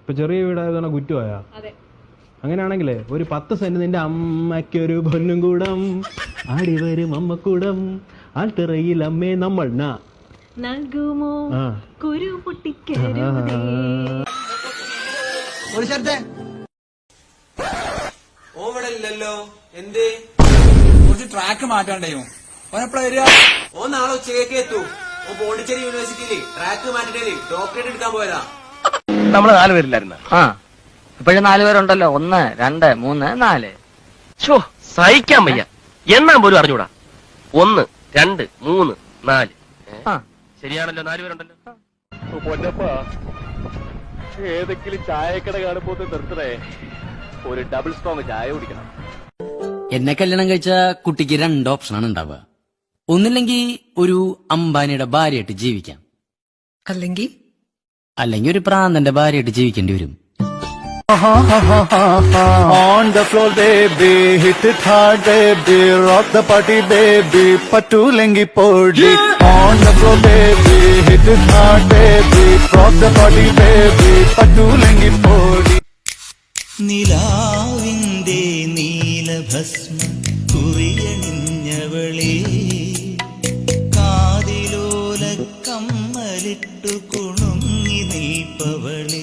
ഇപ്പൊ ചെറിയ വീടായത് കുറ്റമായാ അതെ. അങ്ങനെയാണെങ്കിലേ ഒരു പത്ത് സെന്റ് നിന്റെ അമ്മയ്ക്കൊരു പൊന്നും കൂടം ആടി വരും അമ്മക്കൂടം ആൾത്തിറയിൽ അമ്മേ നമ്മൾ നാ. നൽകുമോ ആ. കുരു പൊട്ടിക്കരുതേ? ഒരു ഓവിടല്ലോ എന്തേ? കുറച്ച് ട്രാക്ക് മാറ്റണ്ടേയോ ഓനെപ്പഴാ വരിക? ഓ നാളെ ഉച്ചക്കേക്ക് എത്തൂ. ഓ പോണ്ടിച്ചേരി യൂണിവേഴ്സിറ്റിയിൽ ട്രാക്ക് മാറ്റിട്ടേ ഡോക്ടറേറ്റ് എടുക്കാൻ പോയതാ. നമ്മൾ നാലുപേരില്ലായിരുന്ന ആ. ഇപ്പോഴും നാലുപേരുണ്ടല്ലോ ഒന്ന് രണ്ട് മൂന്ന് നാല്. ഷോ സഹിക്കാൻ വയ്യ. എന്നാ പോലും അറിഞ്ഞൂടാ. ഒന്ന് രണ്ട് മൂന്ന് നാല്? ആ. ശരിയാണല്ലോ നാലുപേരുണ്ടല്ലോ പൊന്നപ്പാ. ഏതെങ്കിലും ചായക്കട കാണുമ്പോ നിർത്തണേ. ഒരു ഡബിൾ സ്ട്രോങ് ചായ കുടിക്കണം. എന്നെ കല്യാണം കഴിച്ച കുട്ടിക്ക് രണ്ട് ഓപ്ഷനാണ് ഉണ്ടാവുക. ഒന്നില്ലെങ്കിൽ ഒരു അംബാനിയുടെ ഭാര്യയായിട്ട് ജീവിക്കാം. അല്ലെങ്കിൽ അല്ലെങ്കിൽ ഒരു പ്രാന്തന്റെ ഭാര്യയായിട്ട് ജീവിക്കേണ്ടി വരും. On the floor baby hit hard baby rock the party baby പറ്റൂലെങ്കിൽ പോടി on the floor baby hit hard baby rock the party baby പറ്റൂലെങ്കിൽ പോടി നിലാവിന്റെ നീലഭസ്മ കുറിയണിഞ്ഞവളേ കാതിലോല കമ്മലിട്ടു காப்பவளே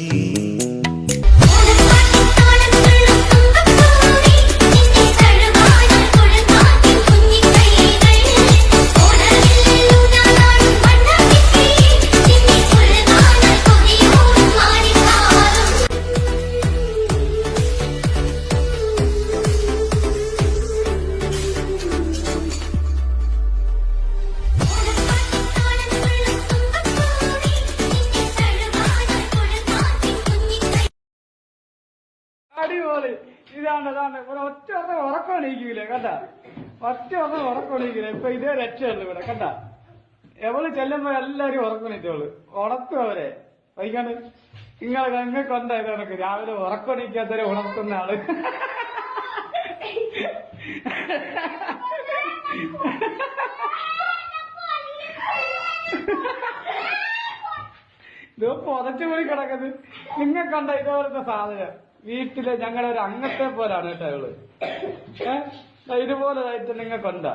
അടിപൊളി. ഇതാണ് അതാണ് ഇവിടെ ഒറ്റ ഒന്നും ഉറക്കം കണ്ട? ഒറ്റ ഒന്നും ഉറക്കം ഇപ്പൊ ഇതേ രക്ഷയുള്ളൂ ഇവിടെ കണ്ട? എവൾ ചെല്ലുമ്പോ എല്ലാരും ഉറക്കം എണീറ്റോൾ. ഉണർത്തും അവരെ. വൈകാണ്ട് നിങ്ങളെ നിങ്ങൾക്ക് ഉണ്ടായത് കണക്ക്? രാവിലെ ഉറക്കം എണീക്കാത്തവരെ ഉണർത്തുന്ന ആൾ. ഇത് പുതച്ചു പോയി കിടക്കുന്നത് കണ്ട ഇതുപോലത്തെ സാധനം. വീട്ടിലെ ഞങ്ങളൊരു അംഗത്തെ പോലാണ് കേട്ടോ ഇവൾ. ഏഹ് ഇതുപോലെ ആയിട്ട് നിങ്ങൾക്കുണ്ടാ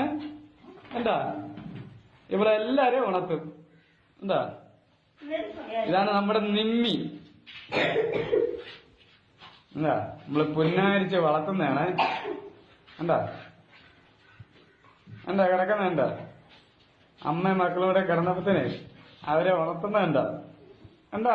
ഏഹ് എന്താ ഇവിടെ എല്ലാരും ഉണർത്തും എന്താ ഇതാണ് നമ്മുടെ നിമ്മി. എന്താ നമ്മൾ പുന്നാരിച്ച് വളർത്തുന്നതാണ്. എന്താ എന്താ കിടക്കുന്ന എന്താ അമ്മയും മക്കളും കൂടെ കിടന്നപ്പത്തിന് അവരെ വളർത്തുന്ന എന്താ എന്താ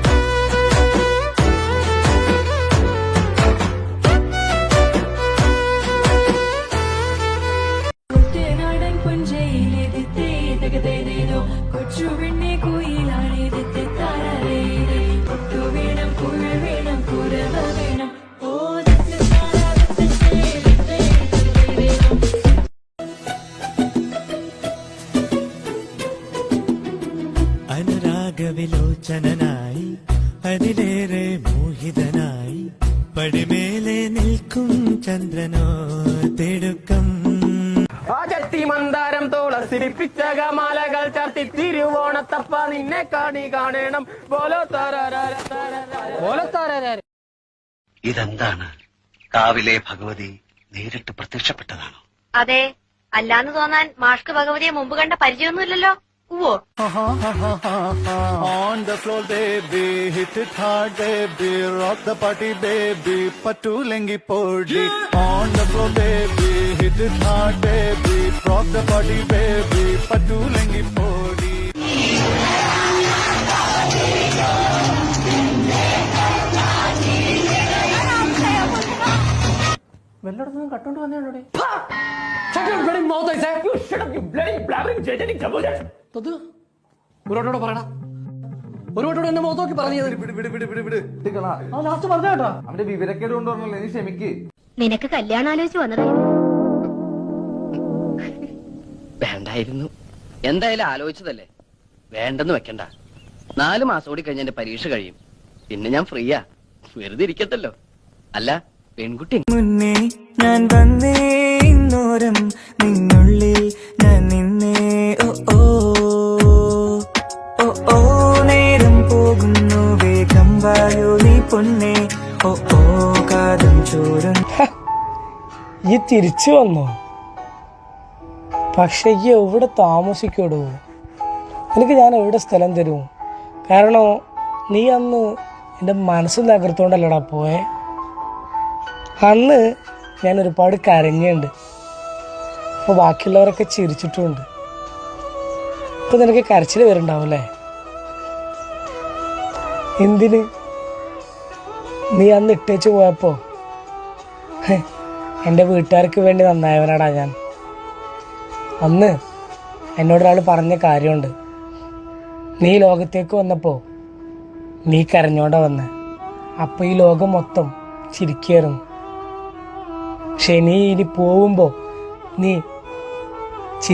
അനുരാഗവിലോചനായി അതിലേറെ മോഹിതനായി പടിമേലെ നിൽക്കും ചന്ദ്രനോ തിടുക്കം. ആ മന്ദാരം തോളസിരിപ്പിച്ച മാലകൾ ചാർത്തി തിരുവോണത്തപ്പ നിന്നെ കാണി കാണണം. പോലോ താരാരാര താരാരാര. പോലോ താരാരാര. ഇതെന്താണ്? കാവിലെ ഭഗവതി നേരിട്ട് പ്രത്യക്ഷപ്പെട്ടതാണോ? അതെ അല്ലാന്ന് തോന്നാൻ മാഷ്ക ഭഗവതിയെ മുമ്പ് കണ്ട പരിചയമൊന്നുമില്ലല്ലോ. ഉവ്വോ On the floor, baby, hit it hard, baby, rock the party, baby, patulengi podi. On the floor, baby, hit it hard, baby, rock the party, baby, patulengi podi. വല്ലയിടത്തുനിന്നും കട്ടോണ്ട് വന്നേണ്ടോടെ ഒരുവട്ടോടെ പറയണ ഒരുവട്ടോടെ എന്നെ മുഖത്തോക്കി പറഞ്ഞു ലാസ്റ്റ് പറഞ്ഞ കേട്ടോ. അവന്റെ വിവരക്കേട് കൊണ്ടുവരണല്ലോ നീ ക്ഷമിക്ക്. നിനക്ക് കല്യാണം ആലോചിച്ച് വന്നതായിരുന്നു വേണ്ടായിരുന്നു. എന്തായാലും ആലോചിച്ചതല്ലേ? വേണ്ടെന്ന് വെക്കണ്ട. നാലു മാസം കൂടി കഴിഞ്ഞ എന്റെ പരീക്ഷ കഴിയും. പിന്നെ ഞാൻ ഫ്രീയാ. വെറുതെ ഇരിക്കത്തല്ലോ അല്ല പെൺകുട്ടി. മുന്നേ ഞാൻ വന്നേ ഇന്നോരം. നിന്നുള്ളിൽ ഞാൻ പൊന്നെ. ഓ ഓ ഈ തിരിച്ചു വന്നോ? പക്ഷെ ഈ എവിടെ താമസിക്കടോ? എനിക്ക് ഞാൻ എവിടെ സ്ഥലം തരും? കാരണം നീ അന്ന് എന്റെ മനസ്സ് തകർത്തോണ്ടല്ലടാ പോയെ. അന്ന് ഞാൻ ഒരുപാട് കരഞ്ഞുണ്ട്. അപ്പോൾ ബാക്കിയുള്ളവരൊക്കെ ചിരിച്ചിട്ടുണ്ട്. അപ്പോൾ നിനക്ക് കരച്ചിൽ വരുന്നുണ്ടാവല്ലേ എന്തിന്? നീ അന്ന് ഇട്ടേച്ച് പോയപ്പോ? എന്റെ വീട്ടുകാർക്ക് വേണ്ടി നന്നായവനാടാ ഞാൻ. അന്ന് എന്നോടൊരാൾ പറഞ്ഞ കാര്യമുണ്ട്. നീ ലോകത്തേക്ക് വന്നപ്പോൾ നീ കരഞ്ഞോണ്ടാ വന്ന്. അപ്പോൾ ഈ ലോകം മൊത്തം ചിരിക്കായിരുന്നു പക്ഷെ നീ ഇനി പോവുമ്പോ നീ